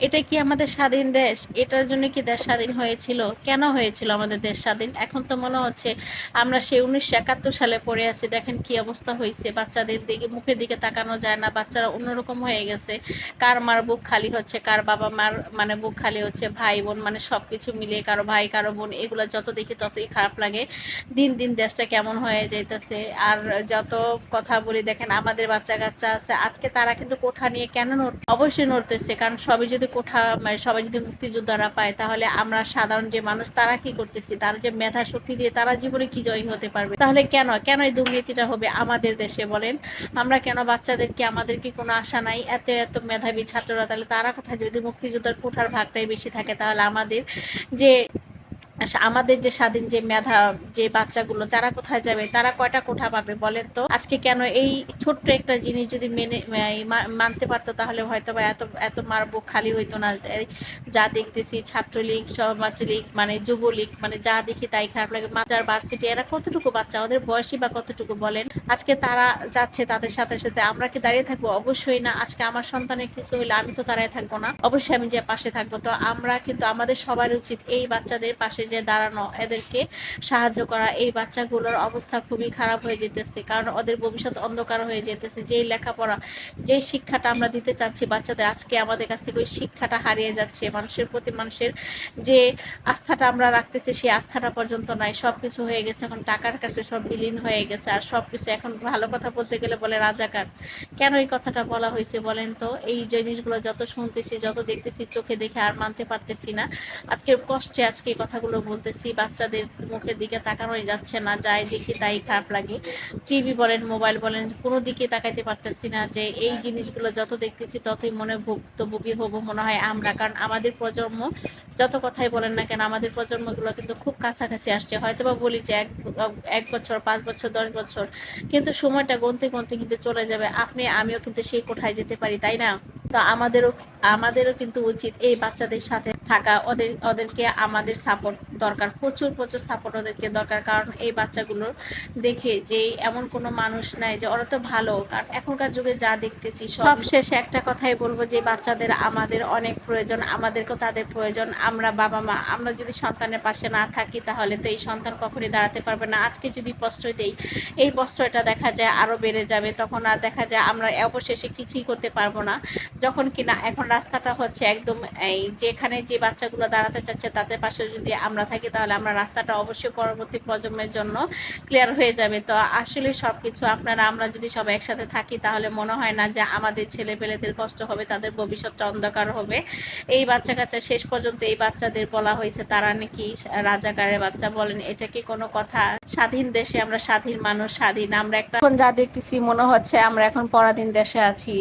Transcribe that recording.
এটা কি আমাদের স্বাধীন দেশ? এটার জন্য কি দেশ স্বাধীন হয়েছিল? কেন হয়েছিল আমাদের দেশ স্বাধীন? এখন তো মনে হচ্ছে আমরা সেই উনিশশো একাত্তর সালে পড়ে আছি। দেখেন কি অবস্থা হয়েছে। বাচ্চাদের দিকে, মুখের দিকে তাকানো যায় না। বাচ্চারা অন্যরকম হয়ে গেছে। কার মার বুক খালি হচ্ছে, কার বাবা মার মানে বুক খালি হচ্ছে, ভাই বোন মানে সব কিছু মিলিয়ে, কারও ভাই, কারও বোন, এগুলো যত দেখি ততই খারাপ লাগে। দিন দিন দেশটা কেমন হয়ে যাইতেছে। আর যত কথা বলি, দেখেন আমাদের বাচ্চা কাচ্চা আছে। আজকে তারা কিন্তু কোঠা নিয়ে কেন নড়- অবশ্যই নড়তেছে। কারণ সবাই যদি কোঠা মানে সবাই যদি মুক্তিযোদ্ধারা পায়, তাহলে আমরা সাধারণ যে মানুষ, তারা কি করতেছি? তারা যে মেধা শক্তি দিয়ে তারা জীবনে কি জয়ী হতে পারবে? তাহলে কেন? কেন এই দুর্নীতিটা হবে আমাদের দেশে বলেন? আমরা কেন বাচ্চাদেরকে আমাদের কি কোনো আশা নাই? এত এত মেধাবী ছাত্ররা, তাহলে তারা কোথায়? যদি মুক্তিযোদ্ধার কোঠার ভাগটাই বেশি থাকে, তাহলে আমাদের যে আমাদের যে স্বাধীন যে মেধা, যে বাচ্চাগুলো, তারা কোথায় যাবে? তারা কয়টা কোঠা পাবে বলেন তো? আজকে কেন এই ছোট্ট একটা জিনিস যদি মেনে মানতে পারতো তাহলে হয়তো বা এত এত মার বুক খালি হইতো না। যা দেখতেছি, ছাত্রলীগ, সমাজলীগ মানে যুবলীগ মানে যা দেখি তাই খারাপ লাগে। মাস্টার ভার্সিটি এরা কতটুকু বাচ্চা? ওদের বয়সী বা কতটুকু বলেন? আজকে তারা যাচ্ছে তাদের সাথে সাথে। আমরা কি দাঁড়িয়ে থাকব? অবশ্যই না। আজকে আমার সন্তানের কিছু হইলে আমি তো দাঁড়িয়ে থাকব না। অবশ্যই আমি যে পাশে থাকব। তো আমরা কিন্তু, আমাদের সবার উচিত এই বাচ্চাদের পাশে যে দাঁড়ানো এদেরকে সাহায্য করা, এই বাচ্চাগুলোর অবস্থা খুবই খারাপ হয়ে যেতেছে। কারণ ওদের ভবিষ্যৎ অন্ধকার হয়ে যেতেছে। যেই লেখাপড়া যে শিক্ষাটা আমরা দিতে চাচ্ছি বাচ্চাদের, আজকে আমাদের কাছ থেকে ওই শিক্ষাটা হারিয়ে যাচ্ছে। মানুষের প্রতি মানুষের যে আস্থাটা আমরা রাখতেছি, সেই আস্থাটা পর্যন্ত নাই। সব কিছু হয়ে গেছে। এখন টাকার কাছে সব বিলীন হয়ে গেছে। আর সব কিছু এখন ভালো কথা বলতে গেলে বলে রাজাকার। কেন এই কথাটা বলা হয়েছে বলেন তো? এই জিনিসগুলো যত শুনতেছি, যত দেখতেছি, চোখে দেখে আর মানতে পারতেছি না। আজকে কষ্টে আজকে এই কথাগুলো বলতেছি, বাচ্চাদের মুখের দিকে তাকানোই যাচ্ছে না, যাই দেখি তাই খারাপ লাগে। টিভি বলেন মোবাইল বলেন, কোনো দিকে তাকাইতে পারতেছি না যে এই জিনিসগুলো যত দেখতেছি ততই মনে ভুক্তভোগী হব মনে হয় আমরা। কারণ আমাদের প্রজন্ম যত কথাই বলেন না কেন, আমাদের প্রজন্মগুলো কিন্তু খুব কাছাকাছি আসছে। হয়তো বা বলি যে এক এক বছর, পাঁচ বছর, দশ বছর, কিন্তু সময়টা গনতে গনতে কিন্তু চলে যাবে। আপনি, আমিও কিন্তু সেই কোঠায় যেতে পারি, তাই না? তো আমাদেরও আমাদেরও কিন্তু উচিত এই বাচ্চাদের সাথে থাকা। ওদের, ওদেরকে আমাদের সাপোর্ট দরকার, প্রচুর প্রচুর সাপোর্ট ওদেরকে দরকার। কারণ এই বাচ্চাগুলো দেখে যে এমন কোনো মানুষ নাই যে ওরা তো ভালো। কারণ এখনকার যুগে যা দেখতেছি সব শেষে একটা কথাই বলব যে বাচ্চাদের আমাদের অনেক প্রয়োজন, আমাদেরকেও তাদের প্রয়োজন। আমরা বাবা মা, আমরা যদি সন্তানের পাশে না থাকি তাহলে তো এই সন্তান কখনই দাঁড়াতে পারবে না। আজকে যদি প্রশ্রয় দেই, এই প্রশ্রয়টা দেখা যায় আরও বেড়ে যাবে। তখন আর দেখা যায় আমরা অবশেষে কিছুই করতে পারব না। যখন কিনা এখন রাস্তাটা হচ্ছে একদম এই যেখানে যে বাচ্চাগুলো দাঁড়াতে চাচ্ছে তাদের পাশে যদি আমরা থাকি তাহলে আমরা রাস্তাটা অবশ্যই পরবর্তী প্রজন্মের জন্য ক্লিয়ার হয়ে যাবে। তো আসলে সব কিছু আপনারা, আমরা যদি সব একসাথে থাকি তাহলে মনে হয় না যে আমাদের ছেলে পেলেদের কষ্ট হবে, তাদের ভবিষ্যৎটা অন্ধকার হবে। এই বাচ্চা কাচ্চা শেষ পর্যন্ত এই বাচ্চাদের বলা হয়েছে, তারা নাকি রাজাকারের বাচ্চা বলেন, এটা কি কোনো কথা? স্বাধীন দেশে আমরা স্বাধীন মানুষ, স্বাধীন, আমরা একটা এখন যা দেখতেছি মনে হচ্ছে আমরা এখন পরাধীন দেশে আছি।